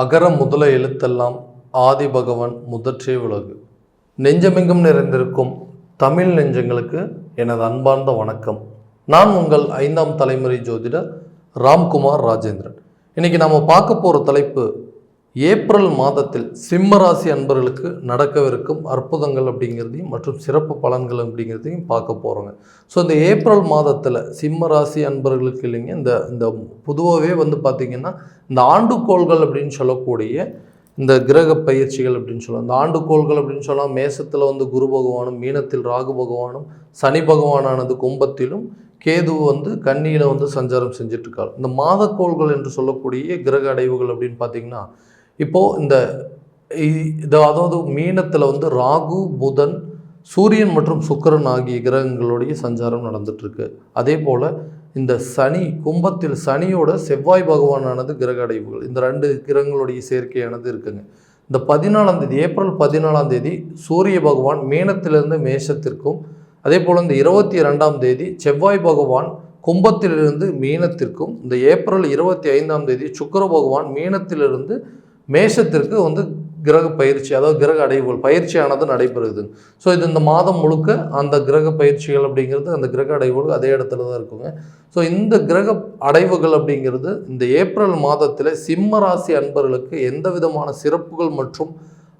அகர முதல எழுத்தெல்லாம் ஆதி பகவன் முதற்றே உலகு. நெஞ்சமெங்கும் நிறைந்திருக்கும் தமிழ் நெஞ்சங்களுக்கு எனது அன்பார்ந்த வணக்கம். நான் உங்கள் ஐந்தாம் தலைமுறை ஜோதிடர் ராம்குமார் ராஜேந்திரன். இன்னைக்கு நம்ம பார்க்க போகிற தலைப்பு ஏப்ரல் மாதத்தில் சிம்ம ராசி அன்பர்களுக்கு நடக்கவிருக்கும் அற்புதங்கள் அப்படிங்கிறதையும் மற்றும் சிறப்பு பலன்கள் அப்படிங்கிறதையும் பார்க்க போகிறோங்க ஸோ இந்த ஏப்ரல் மாதத்தில் சிம்ம ராசி அன்பர்களுக்கு இல்லைங்க இந்த இந்த பொதுவாகவே வந்து பார்த்திங்கன்னா இந்த ஆண்டுகோள்கள் அப்படின்னு சொல்லக்கூடிய இந்த கிரக பயிற்சிகள் அப்படின்னு சொல்லலாம் இந்த ஆண்டுகோள்கள் அப்படின்னு சொல்லலாம் மேசத்தில் வந்து குரு பகவானும் மீனத்தில் ராகு பகவானும் சனி பகவானானது கும்பத்திலும் கேது வந்து கன்னியில் வந்து சஞ்சாரம் செஞ்சுட்டு இந்த மாதக்கோள்கள் என்று சொல்லக்கூடிய கிரக அடைவுகள் அப்படின்னு பார்த்தீங்கன்னா இப்போது இந்த இது அதாவது மீனத்தில் வந்து ராகு புதன் சூரியன் மற்றும் சுக்கிரன் ஆகிய கிரகங்களுடைய சஞ்சாரம் நடந்துட்டுருக்கு. அதே போல் இந்த சனி கும்பத்தில் சனியோட செவ்வாய் பகவானானது கிரக அடைவுகள். இந்த ரெண்டு கிரகங்களுடைய சேர்க்கையானது இருக்குங்க. இந்த பதினாலாம் தேதி ஏப்ரல் பதினாலாம் தேதி சூரிய பகவான் மீனத்திலிருந்து மேஷத்திற்கும் அதே போல் இந்த இருபத்தி ரெண்டாம் தேதி செவ்வாய் பகவான் கும்பத்திலிருந்து மீனத்திற்கும் இந்த ஏப்ரல் இருபத்தி ஐந்தாம் தேதி சுக்கர பகவான் மீனத்திலிருந்து மேஷத்திற்கு வந்து கிரக பயிற்சி அதாவது கிரக அடைவுகள் பயிற்சியானது நடைபெறுது. ஸோ இது இந்த மாதம் முழுக்க அந்த கிரக பயிற்சிகள் அப்படிங்கிறது அந்த கிரக அடைவுகள் அதே இடத்துல தான் இருக்குங்க. ஸோ இந்த கிரக அடைவுகள் அப்படிங்கிறது இந்த ஏப்ரல் மாதத்தில் சிம்ம ராசி அன்பர்களுக்கு எந்த விதமான சிறப்புகள் மற்றும்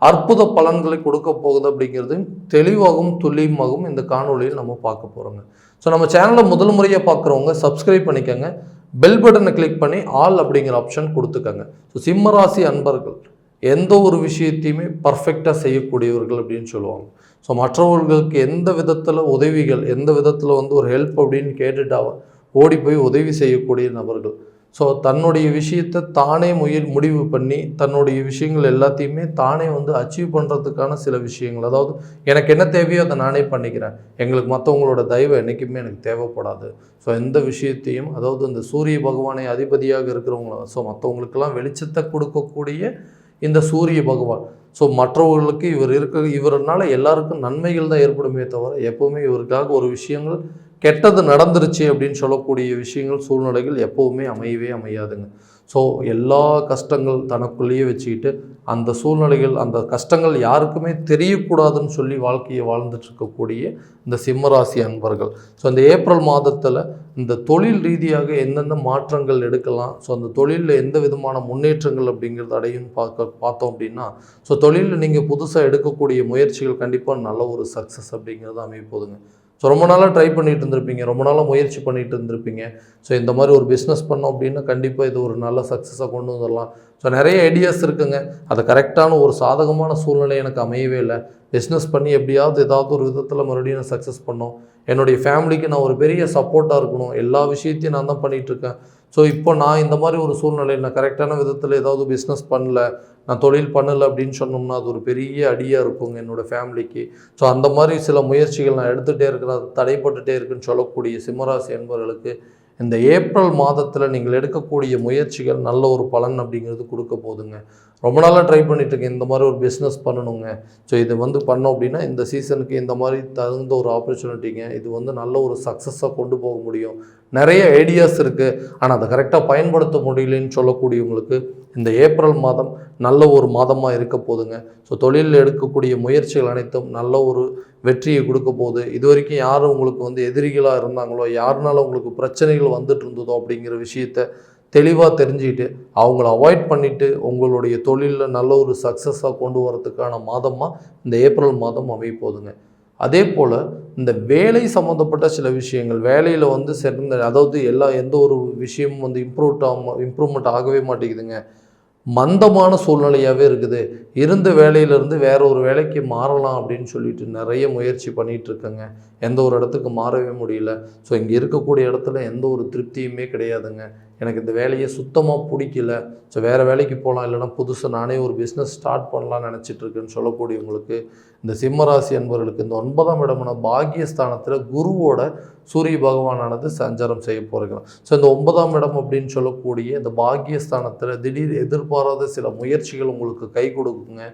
அற்புத பலன்களை கொடுக்க போகுது அப்படிங்கிறது தெளிவாகவும் துல்லியமாகவும் இந்த காணொளியில் நம்ம பார்க்க போகிறோங்க ஸோ நம்ம சேனலை முதல் முறையாக பார்க்குறவங்க சப்ஸ்கிரைப் பண்ணிக்கோங்க. பெல் பட்டனை கிளிக் பண்ணி ஆல் அப்படிங்கிற ஆப்ஷன் கொடுத்துக்கங்க. ஸோ சிம்மராசி அன்பர்கள் எந்த ஒரு விஷயத்தையுமே பர்ஃபெக்டாக செய்யக்கூடியவர்கள் அப்படின்னு சொல்லுவாங்க. ஸோ மற்றவர்களுக்கு எந்த விதத்தில் உதவிகள் எந்த விதத்தில் வந்து ஒரு ஹெல்ப் அப்படின்னு கேட்டுட்டாவ ஓடி போய் உதவி செய்யக்கூடிய நபர்கள். ஸோ தன்னுடைய விஷயத்தை தானே முயல் முடிவு பண்ணி தன்னுடைய விஷயங்கள் எல்லாத்தையுமே தானே வந்து அச்சீவ் பண்ணுறதுக்கான சில விஷயங்கள். அதாவது எனக்கு என்ன தேவையோ அதை நானே பண்ணிக்கிறேன். எங்களுக்கு மற்றவங்களோட தயவு என்றைக்குமே எனக்கு தேவைப்படாது. ஸோ எந்த விஷயத்தையும் அதாவது இந்த சூரிய பகவானை அதிபதியாக இருக்கிறவங்கள ஸோ மற்றவங்களுக்கெல்லாம் வெளிச்சத்தை கொடுக்கக்கூடிய இந்த சூரிய பகவான். ஸோ மற்றவர்களுக்கு இவர் இருக்க இவரனால் எல்லாருக்கும் நன்மைகள் தான் ஏற்படுமே தவிர எப்போவுமே இவருக்காக ஒரு விஷயங்கள் கெட்டது நடந்துருச்சு அப்படின்னு சொல்லக்கூடிய விஷயங்கள் சூழ்நிலைகள் எப்போவுமே அமையவே அமையாதுங்க. ஸோ எல்லா கஷ்டங்கள் தனக்குள்ளேயே வச்சுக்கிட்டு அந்த சூழ்நிலைகள் அந்த கஷ்டங்கள் யாருக்குமே தெரியக்கூடாதுன்னு சொல்லி வாழ்க்கையை வாழ்ந்துட்டு இருக்கக்கூடிய இந்த சிம்மராசி அன்பர்கள். ஸோ இந்த ஏப்ரல் மாதத்தில் இந்த தொழில் ரீதியாக எந்தெந்த மாற்றங்கள் எடுக்கலாம்? ஸோ அந்த தொழிலில் எந்த விதமான முன்னேற்றங்கள் அப்படிங்கிறது அடையும் பார்க்க பார்த்தோம் அப்படின்னா ஸோ தொழிலில் நீங்கள் புதுசாக எடுக்கக்கூடிய முயற்சிகள் கண்டிப்பாக நல்ல ஒரு சக்ஸஸ் அப்படிங்கிறது அமைய போகுதுங்க ஸோ ரொம்ப நாளாக ட்ரை பண்ணிகிட்டு இருந்திருப்பீங்க. ரொம்ப நாளாக முயற்சி பண்ணிகிட்டு இருந்திருப்பீங்க. ஸோ இந்த மாதிரி ஒரு பிஸ்னஸ் பண்ணோம் அப்படின்னா கண்டிப்பாக இது ஒரு நல்ல சக்ஸஸாக கொண்டு வந்துடலாம் ஸோ நிறைய ஐடியாஸ் இருக்குங்க. அது கரெக்டான ஒரு சாதகமான சூழ்நிலை எனக்கு அமையவே இல்லை. பிஸ்னஸ் பண்ணி எப்படியாவது ஏதாவது ஒரு விதத்தில் மறுபடியும் நான் சக்ஸஸ் பண்ணோம். என்னுடைய ஃபேமிலிக்கு நான் ஒரு பெரிய சப்போர்ட்டாக இருக்கணும். எல்லா விஷயத்தையும் நான் தான் பண்ணிகிட்ருக்கேன் ஸோ இப்போ நான் இந்த மாதிரி ஒரு சூழ்நிலையில் நான் கரெக்டான விதத்தில் ஏதாவது பிஸ்னஸ் பண்ணல. நான் தொழில் பண்ணலை அப்படின்னு சொன்னோம்னா அது ஒரு பெரிய அடியாக இருக்குங்க என்னோடய ஃபேமிலிக்கு ஸோ அந்த மாதிரி சில முயற்சிகள் நான் எடுத்துகிட்டே இருக்கிறேன். அது தடைப்பட்டுட்டே இருக்குன்னு சொல்லக்கூடிய சிம்மராசி என்பவர்களுக்கு இந்த ஏப்ரல் மாதத்தில் நீங்கள் எடுக்கக்கூடிய முயற்சிகள் நல்ல ஒரு பலன் அப்படிங்கிறது கொடுக்க போகுதுங்க ரொம்ப நாளாக ட்ரை பண்ணிட்டுருக்கேன். இந்த மாதிரி ஒரு பிஸ்னஸ் பண்ணணுங்க. ஸோ இது வந்து பண்ணோம் அப்படின்னா இந்த சீசனுக்கு இந்த மாதிரி தகுந்த ஒரு ஆப்பர்ச்சுனிட்டிங்க இது வந்து நல்ல ஒரு சக்ஸஸாக கொண்டு போக முடியும். நிறைய ஐடியாஸ் இருக்குது ஆனால் அதை கரெக்டாக பயன்படுத்த முடியலன்னு சொல்லக்கூடியவங்களுக்கு இந்த ஏப்ரல் மாதம் நல்ல ஒரு மாதமாக இருக்க போதுங்க. ஸோ தொழிலில் எடுக்கக்கூடிய முயற்சிகள் அனைத்தும் நல்ல ஒரு வெற்றியை கொடுக்க போகுது. இது வரைக்கும் யார் உங்களுக்கு வந்து எதிரிகளாக இருந்தாங்களோ யாருனால உங்களுக்கு பிரச்சனைகள் வந்துட்டு இருந்ததோ அப்படிங்கிற விஷயத்த தெளிவாக தெரிஞ்சுக்கிட்டு அவங்கள அவாய்ட் பண்ணிவிட்டு உங்களுடைய தொழிலில் நல்ல ஒரு சக்ஸஸாக கொண்டு வரதுக்கான மாதமாக இந்த ஏப்ரல் மாதம் அமைய போகுதுங்க. அதே போல் இந்த வேலை சம்மந்தப்பட்ட சில விஷயங்கள் வேலையில் வந்து சிறந்த அதாவது எல்லா எந்த ஒரு விஷயமும் வந்து இம்ப்ரூவ் ஆக இம்ப்ரூவ்மெண்ட் ஆகவே மாட்டேங்குதுங்க. மந்தமான சூழ்நிலையாகவே இருக்குது. இருந்த வேலையிலேருந்து வேற ஒரு வேலைக்கு மாறலாம் அப்படின்னு சொல்லிட்டு நிறைய முயற்சி பண்ணிகிட்டு இருக்கேங்க எந்த ஒரு இடத்துக்கு மாறவே முடியல. ஸோ இங்கே இருக்கக்கூடிய இடத்துல எந்த ஒரு திருப்தியுமே கிடையாதுங்க. எனக்கு இந்த வேலையை சுத்தமாக பிடிக்கல. ஸோ வேறு வேலைக்கு போகலாம் இல்லைன்னா புதுசாக நானே ஒரு பிஸ்னஸ் ஸ்டார்ட் பண்ணலாம்னு நினச்சிட்ருக்குன்னு சொல்லக்கூடியவங்களுக்கு இந்த சிம்மராசி என்பவர்களுக்கு இந்த ஒன்பதாம் இடமான பாக்கியஸ்தானத்தில் குருவோட சூரிய பகவானானது சஞ்சாரம் செய்ய போகிறோம் ஸோ இந்த ஒன்பதாம் இடம் அப்படின்னு சொல்லக்கூடிய இந்த பாக்கியஸ்தானத்தில் திடீர் எதிர்பாராத சில முயற்சிகள் உங்களுக்கு கை கொடுக்குங்க.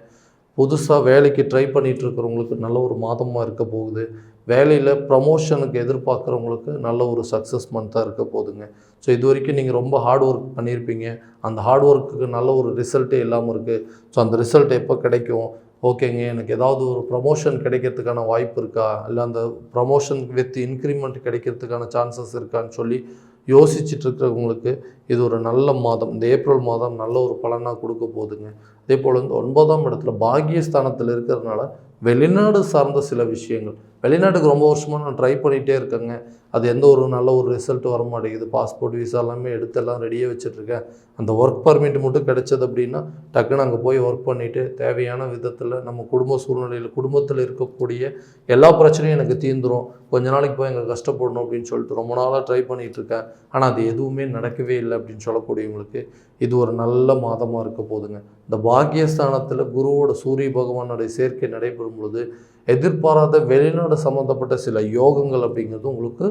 புதுசாக வேலைக்கு ட்ரை பண்ணிட்டு இருக்கிறவங்களுக்கு நல்ல ஒரு மாதமாக இருக்க போகுது. வேலையில் ப்ரமோஷனுக்கு எதிர்பார்க்குறவங்களுக்கு நல்ல ஒரு சக்ஸஸ் மந்த்தாக இருக்க போதுங்க. ஸோ இது வரைக்கும் நீங்கள் ரொம்ப ஹார்ட் ஒர்க் பண்ணியிருப்பீங்க அந்த ஹார்ட் ஒர்க்குக்கு நல்ல ஒரு ரிசல்ட்டே இல்லாமல் இருக்குது ஸோ அந்த ரிசல்ட் எப்போ கிடைக்கும்? ஓகேங்க. எனக்கு ஏதாவது ஒரு ப்ரமோஷன் கிடைக்கிறதுக்கான வாய்ப்பு இருக்கா? இல்லை அந்த ப்ரமோஷன் வித் இன்க்ரிமெண்ட் கிடைக்கிறதுக்கான சான்சஸ் இருக்கான்னு சொல்லி யோசிச்சுட்டு இருக்கிறவங்களுக்கு இது ஒரு நல்ல மாதம். இந்த ஏப்ரல் மாதம் நல்ல ஒரு பலனாக கொடுக்க போகுதுங்க அதே போல் வந்து ஒன்பதாம் இடத்துல பாகியஸ்தானத்தில் இருக்கிறதுனால வெளிநாடு சார்ந்த சில விஷயங்கள். வெளிநாட்டுக்கு ரொம்ப வருஷமாக நான் ட்ரை பண்ணிகிட்டே இருக்கேங்க. அது எந்த ஒரு நல்ல ஒரு ரிசல்ட் வர மாட்டேங்குது. பாஸ்போர்ட் விசா எல்லாமே எடுத்து எல்லாம் ரெடியாக வச்சுட்ருக்கேன் அந்த ஒர்க் பர்மிட் மட்டும் கிடைச்சது அப்படின்னா டக்குன்னு அங்கே போய் ஒர்க் பண்ணிவிட்டு தேவையான விதத்தில் நம்ம குடும்ப சூழ்நிலையில் குடும்பத்தில் இருக்கக்கூடிய எல்லா பிரச்சனையும் எனக்கு தீந்துரும். கொஞ்ச நாளைக்கு போய் எங்கள் கஷ்டப்படணும் அப்படின்னு சொல்லிட்டு ரொம்ப நாளாக ட்ரை பண்ணிகிட்டு இருக்கேன். ஆனால் அது எதுவுமே நடக்கவே இல்லை அப்படின்னு சொல்லக்கூடியவங்களுக்கு இது ஒரு நல்ல மாதமாக இருக்க போதுங்க. இந்த பாக்கியஸ்தானத்தில் குருவோட சூரிய பகவானுடைய சேர்க்கை நடைபெறும் பொழுது எதிர்பாராத வெளிநாடு சம்மந்தப்பட்ட சில யோகங்கள் அப்படிங்கிறது உங்களுக்கு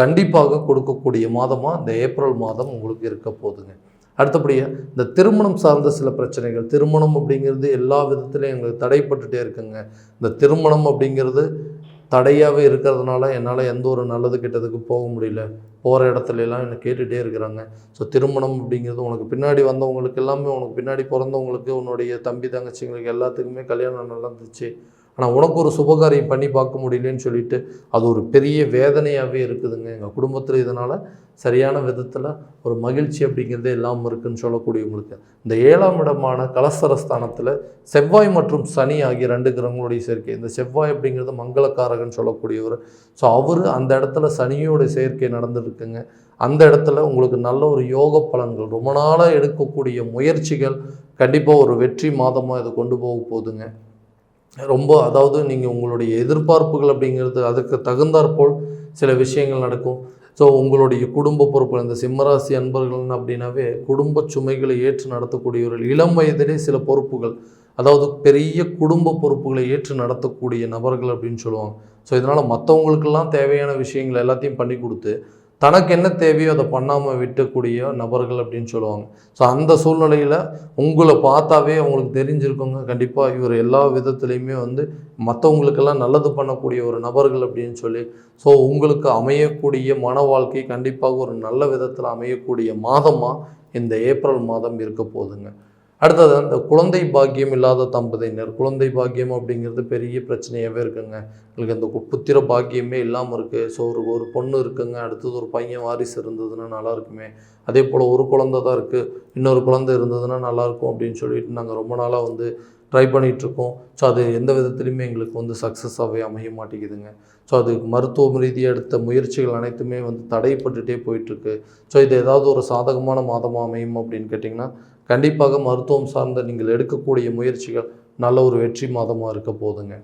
கண்டிப்பாக கொடுக்கக்கூடிய மாதமாக இந்த ஏப்ரல் மாதம் உங்களுக்கு இருக்க போதுங்க. அடுத்தபடியாக இந்த திருமணம் சார்ந்த சில பிரச்சனைகள் திருமணம் அப்படிங்கிறது எல்லா விதத்துலையும் எங்களுக்கு தடைப்பட்டுட்டே இருக்குங்க. இந்த திருமணம் அப்படிங்கிறது தடையாகவே இருக்கிறதுனால என்னால் எந்த ஒரு நல்லது கெட்டதுக்கு போக முடியல. போகிற இடத்துல எல்லாம் என்னை கேட்டுகிட்டே இருக்கிறாங்க. ஸோ திருமணம் அப்படிங்கிறது உனக்கு பின்னாடி வந்தவங்களுக்கு எல்லாமே உனக்கு பின்னாடி பிறந்தவங்களுக்கு உன்னுடைய தம்பி தங்கச்சிங்களுக்கு எல்லாத்துக்குமே கல்யாணம் நடந்துச்சு. ஆனால் உனக்கு ஒரு சுபகாரியம் பண்ணி பார்க்க முடியலன்னு சொல்லிட்டு அது ஒரு பெரிய வேதனையாகவே இருக்குதுங்க. எங்கள் குடும்பத்தில் இதனால் சரியான விதத்தில் ஒரு மகிழ்ச்சி அப்படிங்கிறதே இல்லாமல் இருக்குன்னு சொல்லக்கூடியவங்களுக்கு. இந்த ஏழாம் இடமான கலசரஸ்தானத்தில் செவ்வாய் மற்றும் சனி ஆகிய ரெண்டு கிரகங்களுடைய சேர்க்கை. இந்த செவ்வாய் அப்படிங்கிறது மங்களக்காரகன் சொல்லக்கூடியவர். ஸோ அவர் அந்த இடத்துல சனியோட சேர்க்கை நடந்துருக்குங்க அந்த இடத்துல உங்களுக்கு நல்ல ஒரு யோக பலன்கள் ரொம்ப நாளாக எடுக்கக்கூடிய முயற்சிகள் கண்டிப்பாக ஒரு வெற்றி மாதமாக இதை கொண்டு போக போகுதுங்க. ரொம்ப அதாவது நீங்கள் உங்களுடைய எதிர்பார்ப்புகள் அப்படிங்கிறது அதுக்கு தகுந்தாற்போல் சில விஷயங்கள் நடக்கும். ஸோ உங்களுடைய குடும்ப பொறுப்புகள் இந்த சிம்மராசி அன்பர்கள் அப்படின்னாவே குடும்ப சுமைகளை ஏற்று நடத்தக்கூடியவர்கள் இளம் வயதிலே சில பொறுப்புகள் அதாவது பெரிய குடும்ப பொறுப்புகளை ஏற்று நடத்தக்கூடிய நபர்கள் அப்படின்னு சொல்லுவாங்க. ஸோ இதனால் மற்றவங்களுக்கெல்லாம் தேவையான விஷயங்கள் எல்லாத்தையும் பண்ணி கொடுத்து தனக்கு என்ன தேவையோ அதை பண்ணாமல் விட்டக்கூடிய நபர்கள் அப்படின்னு சொல்லுவாங்க. ஸோ அந்த சூழ்நிலையில் உங்களை பார்த்தாவே அவங்களுக்கு தெரிஞ்சிருக்கோங்க. கண்டிப்பாக இவர் எல்லா விதத்துலேயுமே வந்து மற்றவங்களுக்கெல்லாம் நல்லது பண்ணக்கூடிய ஒரு நபர்கள் அப்படின்னு சொல்லி. ஸோ உங்களுக்கு அமையக்கூடிய மன வாழ்க்கை கண்டிப்பாக ஒரு நல்ல விதத்தில் அமையக்கூடிய மாதமாக இந்த ஏப்ரல் மாதம் இருக்க போகுதுங்க. அடுத்தது அந்த குழந்தை பாக்கியம் இல்லாத தம்பதியினர் குழந்தை பாக்கியம் அப்படிங்கிறது பெரிய பிரச்சனையாகவே இருக்குங்க. உங்களுக்கு அந்த கு- புத்திர பாக்கியமே இல்லாமல் இருக்குது ஸோ ஒரு ஒரு பொண்ணு இருக்குங்க. அடுத்தது ஒரு பையன் வாரிசு இருந்ததுன்னா நல்லா இருக்குமே. அதே போல் ஒரு குழந்த தான் இருக்குது இன்னொரு குழந்தை இருந்ததுன்னா நல்லாயிருக்கும் அப்படின்னு சொல்லிட்டு நாங்கள் ரொம்ப நாளாக வந்து ட்ரை பண்ணிகிட்ருக்கோம் ஸோ அது எந்த விதத்துலையுமே எங்களுக்கு வந்து சக்ஸஸாகவே அமைய மாட்டேங்குதுங்க. ஸோ அது மருத்துவம் ரீதியாக எடுத்த முயற்சிகள் அனைத்துமே வந்து தடைப்பட்டுட்டே போயிட்டுருக்கு. ஸோ இது ஏதாவது ஒரு சாதகமான மாதமாக அமையும் அப்படின்னு கேட்டிங்கன்னா கண்டிப்பாக மருத்துவம் சார்ந்த நீங்கள் எடுக்கக்கூடிய முயற்சிகள் நல்ல ஒரு வெற்றி மாதமாக இருக்க போகுதுங்க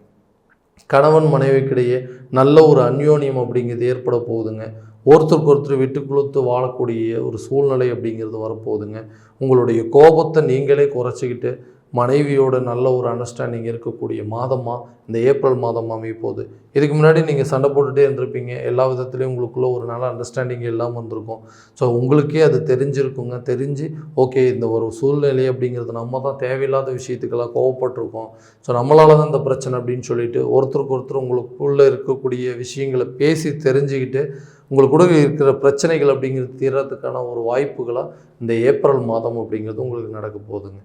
கணவன் மனைவிக்கிடையே நல்ல ஒரு அந்யோன்யம் அப்படிங்கிறது ஏற்பட போகுதுங்க. ஒருத்தருக்கு ஒருத்தர் விட்டு கொடுத்து வாழக்கூடிய ஒரு சூழ்நிலை அப்படிங்கிறது வரப்போகுதுங்க. உங்களுடைய கோபத்தை நீங்களே குறைச்சிக்கிட்டு மனைவியோட நல்ல ஒரு அண்டர்ஸ்டாண்டிங் இருக்கக்கூடிய மாதமாக இந்த ஏப்ரல் மாதம் அமைய போகுது இதுக்கு முன்னாடி நீங்கள் சண்டை போட்டுகிட்டே இருந்திருப்பீங்க. எல்லா விதத்துலேயும் உங்களுக்குள்ளே ஒரு நல்ல அண்டர்ஸ்டாண்டிங் எல்லாம் வந்திருக்கும் ஸோ உங்களுக்கே அது தெரிஞ்சிருக்குங்க. தெரிஞ்சு ஓகே இந்த ஒரு சூழ்நிலை அப்படிங்கிறது நம்ம தான் தேவையில்லாத விஷயத்துக்கெல்லாம் கோவப்பட்டிருக்கோம். ஸோ நம்மளால தான் இந்த பிரச்சனை அப்படின்னு சொல்லிட்டு ஒருத்தருக்கு ஒருத்தர் உங்களுக்குள்ளே இருக்கக்கூடிய விஷயங்களை பேசி தெரிஞ்சுக்கிட்டு உங்களுக்கு கூட இருக்கிற பிரச்சனைகள் அப்படிங்கிறது தீர்றதுக்கான ஒரு வாய்ப்புகளாக இந்த ஏப்ரல் மாதம் அப்படிங்கிறது உங்களுக்கு நடக்க போகுதுங்க.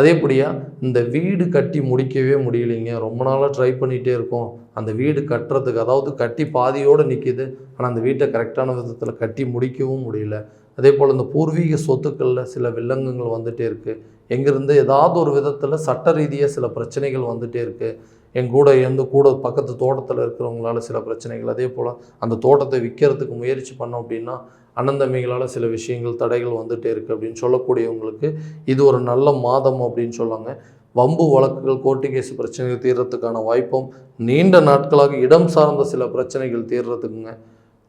அதேபடியாக இந்த வீடு கட்டி முடிக்கவே முடியலைங்க. ரொம்ப நாளாக ட்ரை பண்ணிகிட்டே இருக்கோம். அந்த வீடு கட்டுறதுக்கு அதாவது கட்டி பாதியோடு நிற்கிது ஆனால் அந்த வீட்டை கரெக்டான விதத்தில் கட்டி முடிக்கவும் முடியல. அதே போல் இந்த பூர்வீக சொத்துக்களில் சில வில்லங்கங்கள் வந்துகிட்டே இருக்குது எங்கேருந்து ஏதாவது ஒரு விதத்தில் சட்ட ரீதியாக சில பிரச்சனைகள் வந்துகிட்டே இருக்குது என் கூட எந்த கூட பக்கத்து தோட்டத்தில் இருக்கிறவங்களால சில பிரச்சனைகள். அதே போல் அந்த தோட்டத்தை விற்கிறதுக்கு முயற்சி பண்ணோம் அப்படின்னா அனந்தமிகளால் சில விஷயங்கள் தடைகள் வந்துகிட்டே இருக்குது அப்படின்னு சொல்லக்கூடியவங்களுக்கு இது ஒரு நல்ல மாதம் அப்படின்னு சொல்லாங்க. வம்பு வழக்குகள் கோர்ட்டு கேஸ் பிரச்சனைகள் தீர்றதுக்கான வாய்ப்பும் நீண்ட நாட்களாக இடம் சார்ந்த சில பிரச்சனைகள் தீர்றதுக்குங்க.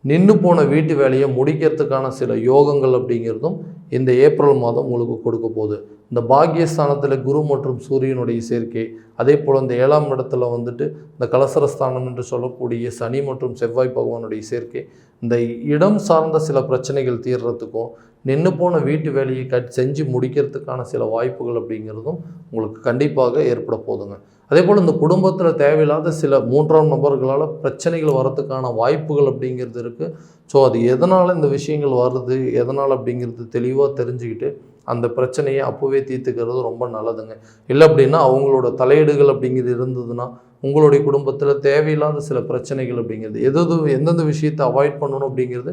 நின்று போன வீட்டு வேலையை முடிக்கிறதுக்கான சில யோகங்கள் அப்படிங்கிறதும் இந்த ஏப்ரல் மாதம் உங்களுக்கு கொடுக்க போகுது. இந்த பாக்கியஸ்தானத்தில் குரு மற்றும் சூரியனுடைய சேர்க்கை அதே போல் இந்த ஏழாம் இடத்துல வந்துட்டு இந்த கலசரஸ்தானம் என்று சொல்லக்கூடிய சனி மற்றும் செவ்வாய் பகவானுடைய சேர்க்கை இந்த இடம் சார்ந்த சில பிரச்சனைகள் தீர்றதுக்கும் நின்று போன வீட்டு வேலையை கட் செஞ்சு முடிக்கிறதுக்கான சில வாய்ப்புகள் அப்படிங்கிறதும் உங்களுக்கு கண்டிப்பாக ஏற்பட போதுங்க. அதே போல் இந்த குடும்பத்தில் தேவையில்லாத சில மூன்றாம் நபர்களால் பிரச்சனைகள் வரத்துக்கான வாய்ப்புகள் அப்படிங்கிறது இருக்குது ஸோ அது எதனால் இந்த விஷயங்கள் வருது எதனால் அப்படிங்கிறது தெளிவாக தெரிஞ்சுக்கிட்டு அந்த பிரச்சனையை அப்போவே தீர்த்துக்கிறது ரொம்ப நல்லதுங்க. இல்லை அப்படின்னா அவங்களோட தலையீடுகள் அப்படிங்கிறது இருந்ததுன்னா உங்களுடைய குடும்பத்தில் தேவையில்லாத சில பிரச்சனைகள் அப்படிங்கிறது எது எது எந்தெந்த விஷயத்தை அவாய்ட் பண்ணணும் அப்படிங்கிறது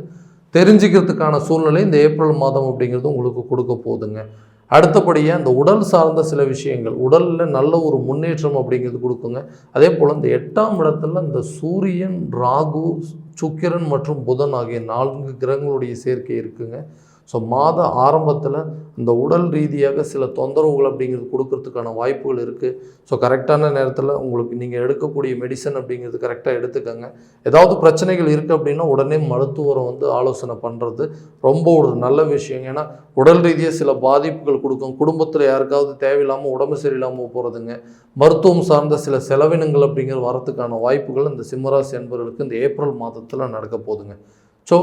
தெரிஞ்சுக்கிறதுக்கான சூழ்நிலை இந்த ஏப்ரல் மாதம் அப்படிங்கிறது உங்களுக்கு கொடுக்க போகுதுங்க. அடுத்தபடியாக இந்த உடல் சார்ந்த சில விஷயங்கள் உடலில் நல்ல ஒரு முன்னேற்றம் அப்படிங்கிறது கொடுக்குங்க. அதே போல் இந்த எட்டாம் இடத்துல இந்த சூரியன் ராகு சுக்கிரன் மற்றும் புதன் ஆகிய நான்கு கிரகங்களுடைய சேர்க்கை இருக்குங்க. ஸோ மாத ஆரம்பத்தில் இந்த உடல் ரீதியாக சில தொந்தரவுகள் அப்படிங்கிறது கொடுக்கறதுக்கான வாய்ப்புகள் இருக்குது ஸோ கரெக்டான நேரத்தில் உங்களுக்கு நீங்கள் எடுக்கக்கூடிய மெடிசன் அப்படிங்கிறது கரெக்டாக எடுத்துக்கோங்க. ஏதாவது பிரச்சனைகள் இருக்குது அப்படின்னா உடனே மருத்துவரை வந்து ஆலோசனை பண்ணுறது ரொம்ப ஒரு நல்ல விஷயம். ஏன்னா உடல் ரீதியாக சில பாதிப்புகள் கொடுக்கும். குடும்பத்தில் யாருக்காவது தேவையில்லாமல் உடம்பு சரியில்லாமல் போகிறதுங்க மருத்துவம் சார்ந்த சில செலவினங்கள் அப்படிங்கிற வரத்துக்கான வாய்ப்புகள் இந்த சிம்மராசி என்பவர்களுக்கு இந்த ஏப்ரல் மாதத்தில் நடக்க போகுதுங்க. ஸோ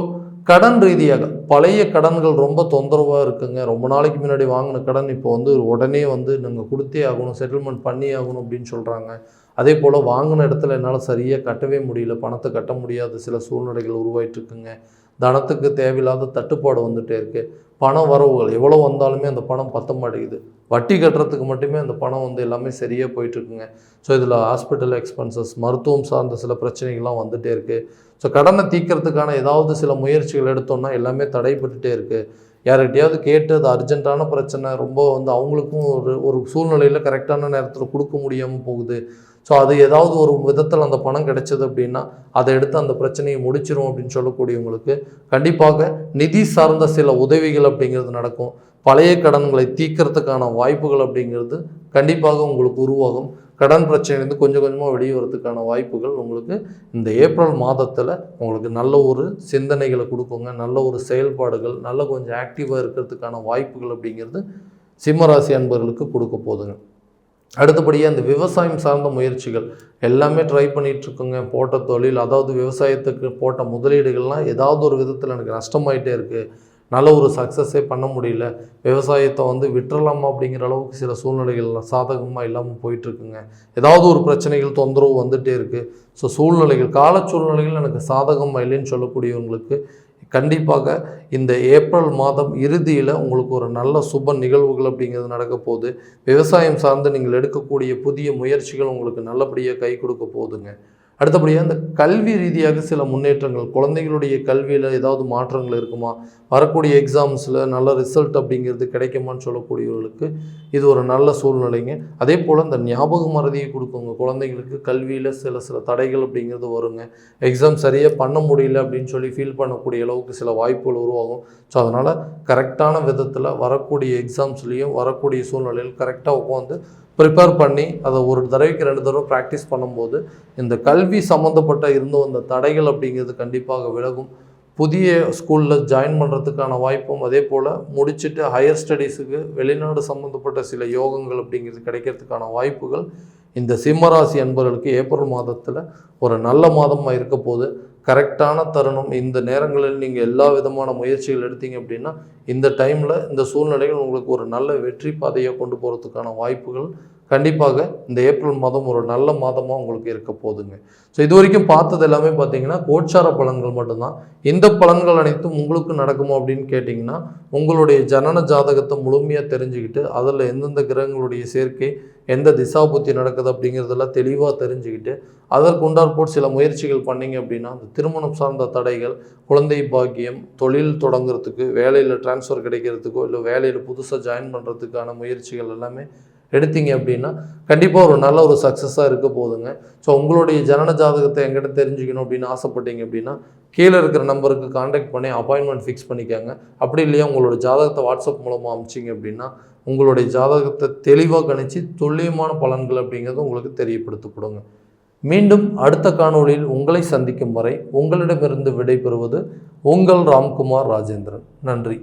கடன் ரீதியாக பழைய கடன்கள் ரொம்ப தொந்தரவாக இருக்குங்க. ரொம்ப நாளைக்கு முன்னாடி வாங்கின கடன் இப்போ வந்து உடனே வந்து நாங்கள் கொடுத்தே ஆகணும் செட்டில்மெண்ட் பண்ணி ஆகணும் அப்படின்னு சொல்கிறாங்க அதே போல் வாங்கின இடத்துல என்னால் சரியாக கட்டவே முடியல பணத்தை கட்ட முடியாத சில சூழ்நிலைகள் உருவாயிட்டு இருக்குங்க. தனத்துக்கு தேவையில்லாத தட்டுப்பாடு வந்துகிட்டே இருக்குது பண வரவுகள் எவ்வளோ வந்தாலுமே அந்த பணம் பத்த மாட்டேங்குது வட்டி கட்டுறதுக்கு மட்டுமே அந்த பணம் வந்து எல்லாமே சரியாக போயிட்டுருக்குங்க. ஸோ இதில் ஹாஸ்பிட்டல் எக்ஸ்பென்சஸ் மருத்துவம் சார்ந்த சில பிரச்சனைகள்லாம் வந்துகிட்டே இருக்குது ஸோ கடனை தீர்க்கறதுக்கான ஏதாவது சில முயற்சிகள் எடுத்தோம்னா எல்லாமே தடைப்பட்டுட்டே இருக்குது யார்கிட்டையாவது கேட்டு அது அர்ஜென்ட்டான பிரச்சனை ரொம்ப வந்து அவங்களுக்கும் ஒரு ஒரு சூழ்நிலையில் கரெக்டான நேரத்தில் கொடுக்க முடியாமல் போகுது. ஸோ அது ஏதாவது ஒரு விதத்தில் அந்த பணம் கிடைச்சது அப்படின்னா அதை எடுத்து அந்த பிரச்சனையை முடிச்சிரும் அப்படின்னு சொல்லக்கூடியவங்களுக்கு கண்டிப்பாக நிதி சார்ந்த சில உதவிகள் அப்படிங்கிறது நடக்கும். பழைய கடன்களை தீக்கிறதுக்கான வாய்ப்புகள் அப்படிங்கிறது கண்டிப்பாக உங்களுக்கு உருவாகும். கடன் பிரச்சனையிலேருந்து கொஞ்சம் கொஞ்சமாக வெளியே வரதுக்கான வாய்ப்புகள் உங்களுக்கு இந்த ஏப்ரல் மாதத்தில் உங்களுக்கு நல்ல ஒரு சிந்தனைகளை கொடுக்குங்க. நல்ல ஒரு செயல்பாடுகள் நல்ல கொஞ்சம் ஆக்டிவாக இருக்கிறதுக்கான வாய்ப்புகள் அப்படிங்கிறது சிம்மராசி அன்பர்களுக்கு கொடுக்க போதுங்க. அடுத்தபடியாக இந்த விவசாயம் சார்ந்த முயற்சிகள் எல்லாமே ட்ரை பண்ணிகிட்ருக்குங்க போட்ட தொழில் அதாவது விவசாயத்துக்கு போட்ட முதலீடுகள்லாம் ஏதாவது ஒரு விதத்தில் எனக்கு நஷ்டமாயிட்டே இருக்குது நல்ல ஒரு சக்ஸஸே பண்ண முடியல. விவசாயத்தை வந்து விட்டுறலாமா அப்படிங்கிற அளவுக்கு சில சூழ்நிலைகள் சாதகமாக இல்லாமல் போயிட்டுருக்குங்க. ஏதாவது ஒரு பிரச்சனைகள் தொந்தரவு வந்துகிட்டே இருக்குது ஸோ சூழ்நிலைகள் கால சூழ்நிலைகள் எனக்கு சாதகமாக இல்லைன்னு சொல்லக்கூடியவங்களுக்கு கண்டிப்பாக இந்த ஏப்ரல் மாதம் இறுதியில் உங்களுக்கு ஒரு நல்ல சுப நிகழ்வுகள் அப்படிங்கிறது நடக்க போகுது. விவசாயம் சார்ந்து நீங்கள் எடுக்கக்கூடிய புதிய முயற்சிகள் உங்களுக்கு நல்லபடியாக கை கொடுக்க போகுதுங்க. அடுத்தபடியாக இந்த கல்வி ரீதியாக சில முன்னேற்றங்கள் குழந்தைகளுடைய கல்வியில் ஏதாவது மாற்றங்கள் இருக்குமா? வரக்கூடிய எக்ஸாம்ஸில் நல்ல ரிசல்ட் அப்படிங்கிறது கிடைக்குமான்னு சொல்லக்கூடியவர்களுக்கு இது ஒரு நல்ல சூழ்நிலைங்க. அதே போல் இந்த ஞாபக மறதியை கொடுக்குங்க. குழந்தைங்களுக்கு கல்வியில் சில சில தடைகள் அப்படிங்கிறது வருங்க. எக்ஸாம் சரியாக பண்ண முடியல அப்படின்னு சொல்லி ஃபீல் பண்ணக்கூடிய அளவுக்கு சில வாய்ப்புகள் உருவாகும். ஸோ அதனால் கரெக்டான விதத்தில் வரக்கூடிய எக்ஸாம்ஸ்லேயும் வரக்கூடிய சூழ்நிலையில் கரெக்டாக உட்காந்து ப்ரிப்பேர் பண்ணி அதை ஒரு தடவைக்கு ரெண்டு தடவை ப்ராக்டிஸ் பண்ணும்போது இந்த கல்வி சம்மந்தப்பட்ட இருந்த வந்த தடைகள் அப்படிங்கிறது கண்டிப்பாக விலகும். புதிய ஸ்கூலில் ஜாயின் பண்ணுறதுக்கான வாய்ப்பும் அதே போல் முடிச்சுட்டு ஹையர் ஸ்டடீஸுக்கு வெளிநாடு சம்மந்தப்பட்ட சில யோகங்கள் அப்படிங்கிறது கிடைக்கிறதுக்கான வாய்ப்புகள். இந்த சிம்மராசி அன்பர்களுக்கு ஏப்ரல் மாதத்தில் ஒரு நல்ல மாதமாக இருக்க போது கரெக்டான தருணம். இந்த நேரங்களில் நீங்கள் எல்லா விதமான முயற்சிகள் எடுத்தீங்க அப்படின்னா இந்த டைமில் இந்த சூழ்நிலைகள் உங்களுக்கு ஒரு நல்ல வெற்றி பாதையை கொண்டு போகிறதுக்கான வாய்ப்புகள் கண்டிப்பாக இந்த ஏப்ரல் மாதம் ஒரு நல்ல மாதமாக உங்களுக்கு இருக்க போகுதுங்க ஸோ இது வரைக்கும் பார்த்தது எல்லாமே பார்த்தீங்கன்னா கோச்சார பலன்கள் மட்டும்தான். இந்த பலன்கள் அனைத்தும் உங்களுக்கு நடக்குமோ அப்படின்னு கேட்டிங்கன்னா உங்களுடைய ஜனன ஜாதகத்தை முழுமையாக தெரிஞ்சுக்கிட்டு அதில் எந்தெந்த கிரகங்களுடைய சேர்க்கை எந்த திசாபுத்தி நடக்குது அப்படிங்கிறதெல்லாம் தெளிவாக தெரிஞ்சுக்கிட்டு அதற்கு போட்டு சில முயற்சிகள் பண்ணிங்க அப்படின்னா அந்த திருமணம் சார்ந்த தடைகள் குழந்தை பாக்கியம் தொழில் தொடங்குறதுக்கு வேலையில் டிரான்ஸ்ஃபர் கிடைக்கிறதுக்கோ இல்லை வேலையில் புதுசாக ஜாயின் பண்ணுறதுக்கான முயற்சிகள் எல்லாமே எடுத்தீங்க அப்படின்னா கண்டிப்பாக ஒரு நல்ல ஒரு சக்ஸஸாக இருக்க போகுதுங்க. ஸோ உங்களுடைய ஜனன ஜாதகத்தை எங்கிட்ட தெரிஞ்சுக்கணும் அப்படின்னு ஆசைப்பட்டீங்க அப்படின்னா கீழே இருக்கிற நம்பருக்கு காண்டாக்ட் பண்ணி அப்பாயின்மெண்ட் ஃபிக்ஸ் பண்ணிக்காங்க. அப்படி இல்லையா உங்களோட ஜாதகத்தை வாட்ஸ்அப் மூலமாக அமிச்சிங்க அப்படின்னா உங்களுடைய ஜாதகத்தை தெளிவாக கணிச்சு துல்லியமான பலன்கள் அப்படிங்கிறது உங்களுக்கு தெரியப்படுத்தப்படுங்க. மீண்டும் அடுத்த காணொளியில் உங்களை சந்திக்கும் வரை உங்களிடமிருந்து விடைபெறுவது உங்கள் ராம்குமார் ராஜேந்திரன். நன்றி.